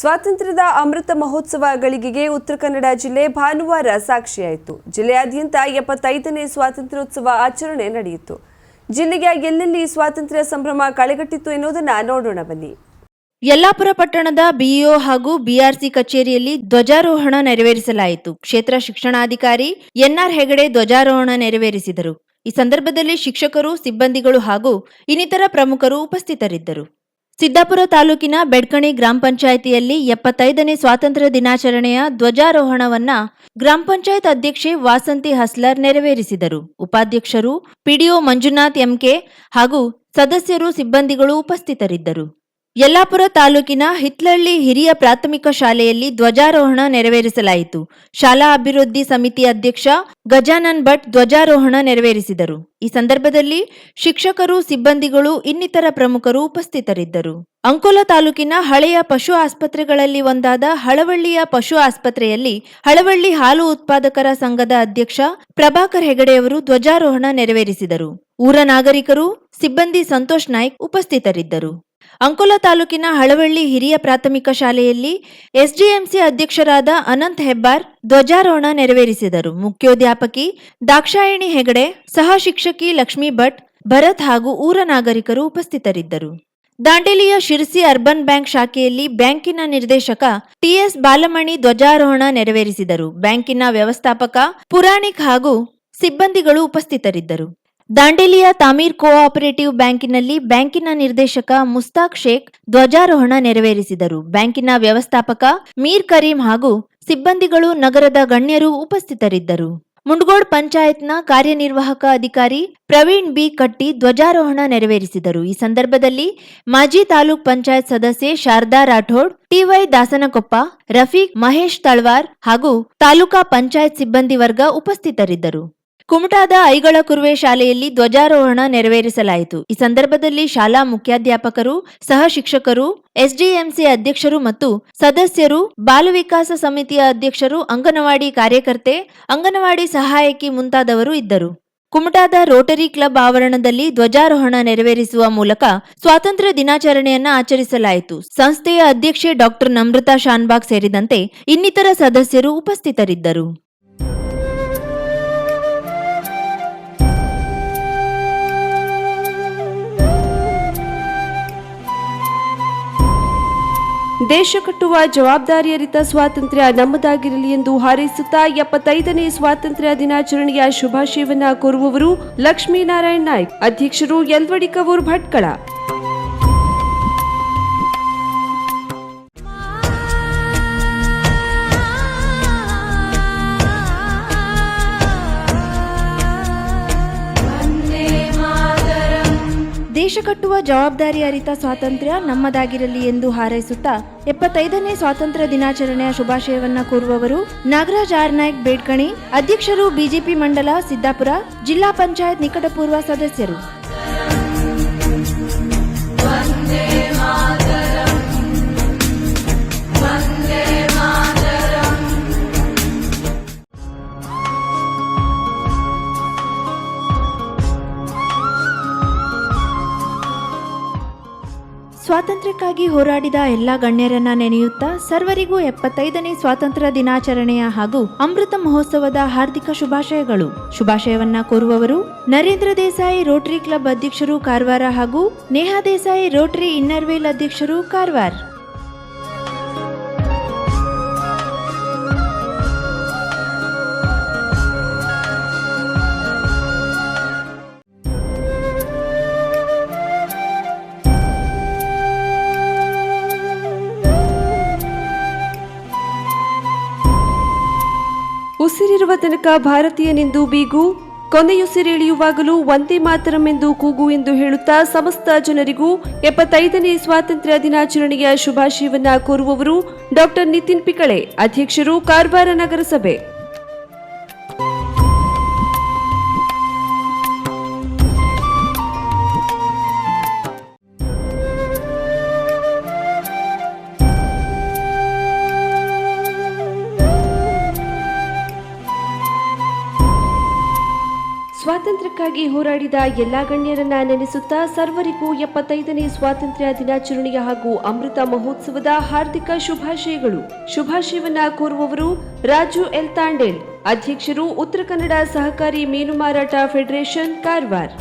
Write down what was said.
ಸ್ವಾತಂತ್ರ್ಯದ ಅಮೃತ ಮಹೋತ್ಸವ ಗಳಿಗೆಗೆ ಉತ್ತರ ಕನ್ನಡ ಜಿಲ್ಲೆ ಭಾನುವಾರ ಸಾಕ್ಷಿಯಾಯಿತು. ಜಿಲ್ಲೆಯಾದ್ಯಂತ ಎಪ್ಪತ್ತೈದನೇ ಸ್ವಾತಂತ್ರ್ಯೋತ್ಸವ ಆಚರಣೆ ನಡೆಯಿತು. ಜಿಲ್ಲೆಯ ಎಲ್ಲೆಲ್ಲಿ ಸ್ವಾತಂತ್ರ್ಯ ಸಂಭ್ರಮ ಕಳೆಗಟ್ಟಿತ್ತು ಎನ್ನುವುದನ್ನು ನೋಡೋಣ ಬನ್ನಿ. ಯಲ್ಲಾಪುರ ಪಟ್ಟಣದ ಬಿಇಒ ಹಾಗೂ ಬಿಆರ್ಸಿ ಕಚೇರಿಯಲ್ಲಿ ಧ್ವಜಾರೋಹಣ ನೆರವೇರಿಸಲಾಯಿತು. ಕ್ಷೇತ್ರ ಶಿಕ್ಷಣಾಧಿಕಾರಿ ಎನ್ಆರ್ ಹೆಗಡೆ ಧ್ವಜಾರೋಹಣ ನೆರವೇರಿಸಿದರು. ಈ ಸಂದರ್ಭದಲ್ಲಿ ಶಿಕ್ಷಕರು, ಸಿಬ್ಬಂದಿಗಳು ಹಾಗೂ ಇನ್ನಿತರ ಪ್ರಮುಖರು ಉಪಸ್ಥಿತರಿದ್ದರು. ಸಿದ್ದಾಪುರ ತಾಲೂಕಿನ ಬೆಡ್ಕಣಿ ಗ್ರಾಮ ಪಂಚಾಯಿತಿಯಲ್ಲಿ ಎಪ್ಪತ್ತೈದನೇ ಸ್ವಾತಂತ್ರ್ಯ ದಿನಾಚರಣೆಯ ಧ್ವಜಾರೋಹಣವನ್ನ ಗ್ರಾಮ ಪಂಚಾಯತ್ ಅಧ್ಯಕ್ಷೆ ವಾಸಂತಿ ಹಸ್ಲರ್ ನೆರವೇರಿಸಿದರು. ಉಪಾಧ್ಯಕ್ಷರು ಪಿಡಿಒ ಮಂಜುನಾಥ್ ಎಂಕೆ ಹಾಗೂ ಸದಸ್ಯರು ಸಿಬ್ಬಂದಿಗಳು ಉಪಸ್ಥಿತರಿದ್ದರು. ಯಲ್ಲಾಪುರ ತಾಲೂಕಿನ ಹಿತ್ಲಳ್ಳಿ ಹಿರಿಯ ಪ್ರಾಥಮಿಕ ಶಾಲೆಯಲ್ಲಿ ಧ್ವಜಾರೋಹಣ ನೆರವೇರಿಸಲಾಯಿತು. ಶಾಲಾ ಅಭಿವೃದ್ಧಿ ಸಮಿತಿ ಅಧ್ಯಕ್ಷ ಗಜಾನನ್ ಭಟ್ ಧ್ವಜಾರೋಹಣ ನೆರವೇರಿಸಿದರು. ಈ ಸಂದರ್ಭದಲ್ಲಿ ಶಿಕ್ಷಕರು, ಸಿಬ್ಬಂದಿಗಳು, ಇನ್ನಿತರ ಪ್ರಮುಖರು ಉಪಸ್ಥಿತರಿದ್ದರು. ಅಂಕೋಲ ತಾಲೂಕಿನ ಹಳೆಯ ಪಶು ಆಸ್ಪತ್ರೆಗಳಲ್ಲಿ ಒಂದಾದ ಹಳವಳ್ಳಿಯ ಪಶು ಆಸ್ಪತ್ರೆಯಲ್ಲಿ ಹಳವಳ್ಳಿ ಹಾಲು ಉತ್ಪಾದಕರ ಸಂಘದ ಅಧ್ಯಕ್ಷ ಪ್ರಭಾಕರ್ ಹೆಗಡೆಯವರು ಧ್ವಜಾರೋಹಣ ನೆರವೇರಿಸಿದರು. ಊರ ನಾಗರಿಕರು, ಸಿಬ್ಬಂದಿ ಸಂತೋಷ್ ನಾಯ್ಕ್ ಉಪಸ್ಥಿತರಿದ್ದರು. ಅಂಕೋಲ ತಾಲೂಕಿನ ಹಳವಳ್ಳಿ ಹಿರಿಯ ಪ್ರಾಥಮಿಕ ಶಾಲೆಯಲ್ಲಿ ಎಸ್ಡಿಎಂಸಿ ಅಧ್ಯಕ್ಷರಾದ ಅನಂತ್ ಹೆಬ್ಬಾರ್ ಧ್ವಜಾರೋಹಣ ನೆರವೇರಿಸಿದರು. ಮುಖ್ಯೋಧ್ಯಾಪಕಿ ದಾಕ್ಷಾಯಣಿ ಹೆಗಡೆ ಸಹ ಶಿಕ್ಷಕಿ ಲಕ್ಷ್ಮೀ ಭಟ್, ಭರತ್ ಹಾಗೂ ಊರ ನಾಗರಿಕರು ಉಪಸ್ಥಿತರಿದ್ದರು. ದಾಂಡೇಲಿಯ ಶಿರಸಿ ಅರ್ಬನ್ ಬ್ಯಾಂಕ್ ಶಾಖೆಯಲ್ಲಿ ಬ್ಯಾಂಕಿನ ನಿರ್ದೇಶಕ ಟಿಎಸ್ ಬಾಲಮಣಿ ಧ್ವಜಾರೋಹಣ ನೆರವೇರಿಸಿದರು. ಬ್ಯಾಂಕಿನ ವ್ಯವಸ್ಥಾಪಕ ಪುರಾಣಿಕ್ ಹಾಗೂ ಸಿಬ್ಬಂದಿಗಳು ಉಪಸ್ಥಿತರಿದ್ದರು. ದಾಂಡೇಲಿಯ ತಾಮೀರ್ ಕೋಆಪರೇಟಿವ್ ಬ್ಯಾಂಕಿನಲ್ಲಿ ಬ್ಯಾಂಕಿನ ನಿರ್ದೇಶಕ ಮುಸ್ತಾಕ್ ಶೇಖ್ ಧ್ವಜಾರೋಹಣ ನೆರವೇರಿಸಿದರು. ಬ್ಯಾಂಕಿನ ವ್ಯವಸ್ಥಾಪಕ ಮೀರ್ ಕರೀಂ ಹಾಗೂ ಸಿಬ್ಬಂದಿಗಳು ನಗರದ ಗಣ್ಯರು ಉಪಸ್ಥಿತರಿದ್ದರು. ಮುಂಡಗೋಡ್ ಪಂಚಾಯತ್ನ ಕಾರ್ಯನಿರ್ವಾಹಕ ಅಧಿಕಾರಿ ಪ್ರವೀಣ್ ಬಿ ಕಟ್ಟಿ ಧ್ವಜಾರೋಹಣ ನೆರವೇರಿಸಿದರು. ಈ ಸಂದರ್ಭದಲ್ಲಿ ಮಾಜಿ ತಾಲೂಕ್ ಪಂಚಾಯತ್ ಸದಸ್ಯೆ ಶಾರದಾ ರಾಠೋಡ್, ಟಿವೈ ದಾಸನಕೊಪ್ಪ, ರಫೀಕ್ ಮಹೇಶ್ ತಳ್ವಾರ್ ಹಾಗೂ ತಾಲೂಕಾ ಪಂಚಾಯತ್ ಸಿಬ್ಬಂದಿ ವರ್ಗ ಉಪಸ್ಥಿತರಿದ್ದರು. ಕುಮಟಾದ ಐಗಳ ಕುರುವೆ ಶಾಲೆಯಲ್ಲಿ ಧ್ವಜಾರೋಹಣ ನೆರವೇರಿಸಲಾಯಿತು. ಈ ಸಂದರ್ಭದಲ್ಲಿ ಶಾಲಾ ಮುಖ್ಯಾಧ್ಯಾಪಕರು, ಸಹ ಶಿಕ್ಷಕರು, ಎಸ್ಡಿಎಂಸಿ ಅಧ್ಯಕ್ಷರು ಮತ್ತು ಸದಸ್ಯರು, ಬಾಲ ವಿಕಾಸ ಸಮಿತಿಯ ಅಧ್ಯಕ್ಷರು, ಅಂಗನವಾಡಿ ಕಾರ್ಯಕರ್ತೆ, ಅಂಗನವಾಡಿ ಸಹಾಯಕಿ ಮುಂತಾದವರು ಇದ್ದರು. ಕುಮಟಾದ ರೋಟರಿ ಕ್ಲಬ್ ಆವರಣದಲ್ಲಿ ಧ್ವಜಾರೋಹಣ ನೆರವೇರಿಸುವ ಮೂಲಕ ಸ್ವಾತಂತ್ರ್ಯ ದಿನಾಚರಣೆಯನ್ನ ಆಚರಿಸಲಾಯಿತು. ಸಂಸ್ಥೆಯ ಅಧ್ಯಕ್ಷೆ ಡಾಕ್ಟರ್ ನಮ್ರತಾ ಶಾನ್ಬಾಗ್ ಸೇರಿದಂತೆ ಇನ್ನಿತರ ಸದಸ್ಯರು ಉಪಸ್ಥಿತರಿದ್ದರು. ದೇಶ ಕಟ್ಟುವ ಜವಾಬ್ದಾರಿಯರಿತ ಸ್ವಾತಂತ್ರ್ಯ ನಮ್ಮದಾಗಿರಲಿ ಎಂದು ಹಾರೈಸುತ್ತಾ ಎಪ್ಪತ್ತೈದನೇ ಸ್ವಾತಂತ್ರ್ಯ ದಿನಾಚರಣೆಯ ಶುಭಾಶಯವನ್ನ ಕೋರುವವರು ಲಕ್ಷ್ಮೀನಾರಾಯಣ್ ನಾಯ್ಕ್, ಅಧ್ಯಕ್ಷರು ಯಲ್ವಡಿಕವೂರ್ ಭಟ್ಕಳ. ದೇಶ ಕಟ್ಟುವ ಜವಾಬ್ದಾರಿ ಅರಿತ ಸ್ವಾತಂತ್ರ್ಯ ನಮ್ಮದಾಗಿರಲಿ ಎಂದು ಹಾರೈಸುತ್ತಾ ಎಪ್ಪತ್ತೈದನೇ ಸ್ವಾತಂತ್ರ್ಯ ದಿನಾಚರಣೆಯ ಶುಭಾಶಯವನ್ನ ಕೋರುವವರು ನಾಗರಾಜ್ ಆರ್ ನಾಯ್ಕ್ ಬೇಡ್ಕಣಿ, ಅಧ್ಯಕ್ಷರು ಬಿಜೆಪಿ ಮಂಡಲ ಸಿದ್ದಾಪುರ, ಜಿಲ್ಲಾ ಪಂಚಾಯತ್ ನಿಕಟಪೂರ್ವ ಸದಸ್ಯರು. ಸ್ವಾತಂತ್ರ್ಯಕ್ಕಾಗಿ ಹೋರಾಡಿದ ಎಲ್ಲ ಗಣ್ಯರನ್ನ ನೆನೆಯುತ್ತಾ ಸರ್ವರಿಗೂ ಎಪ್ಪತ್ತೈದನೇ ಸ್ವಾತಂತ್ರ್ಯ ದಿನಾಚರಣೆಯ ಹಾಗೂ ಅಮೃತ ಮಹೋತ್ಸವದ ಹಾರ್ದಿಕ ಶುಭಾಶಯಗಳು. ಶುಭಾಶಯವನ್ನ ಕೋರುವವರು ನರೇಂದ್ರ ದೇಸಾಯಿ ರೋಟರಿ ಕ್ಲಬ್ ಅಧ್ಯಕ್ಷರು ಕಾರವಾರ ಹಾಗೂ ನೇಹಾ ದೇಸಾಯಿ ರೋಟರಿ ಇನ್ನರ್ವೇಲ್ ಅಧ್ಯಕ್ಷರು ಕಾರವಾರ. ಉಸಿರಿರುವ ತನಕ ಭಾರತೀಯನೆಂದು ಬೀಗು ಕೊನೆಯುಸಿರೆಳೆಯುವಾಗಲೂ ಒಂದೇ ಮಾತರಂ ಎಂದು ಕೂಗು ಎಂದು ಹೇಳುತ್ತಾ ಸಮಸ್ತ ಜನರಿಗೂ ಎಪ್ಪತ್ತೈದನೇ ಸ್ವಾತಂತ್ರ್ಯ ದಿನಾಚರಣೆಯ ಶುಭಾಶಯವನ್ನ ಕೋರುವವರು ಡಾಕ್ಟರ್ ನಿತಿನ್ ಪಿಕಳೆ, ಅಧ್ಯಕ್ಷರು ಕಾರವಾರ ನಗರಸಭೆ. ಸ್ವಾತಂತ್ರ್ಯಕ್ಕಾಗಿ ಹೋರಾಡಿದ ಎಲ್ಲ ಗಣ್ಯರನ್ನ ನೆನೆಸುತ್ತಾ ಸರ್ವರಿಗೂ ಎಪ್ಪತ್ತೈದನೇ ಸ್ವಾತಂತ್ರ್ಯ ದಿನಾಚರಣೆಯ ಹಾಗೂ ಅಮೃತ ಮಹೋತ್ಸವದ ಹಾರ್ದಿಕ ಶುಭಾಶಯಗಳು. ಶುಭಾಶಯವನ್ನ ಕೋರುವವರು ರಾಜು ಎಲ್ ತಾಂಡೇಲ್, ಅಧ್ಯಕ್ಷರು ಉತ್ತರ ಕನ್ನಡ ಸಹಕಾರಿ ಮೀನು ಮಾರಾಟ ಫೆಡರೇಷನ್ ಕಾರವಾರ್.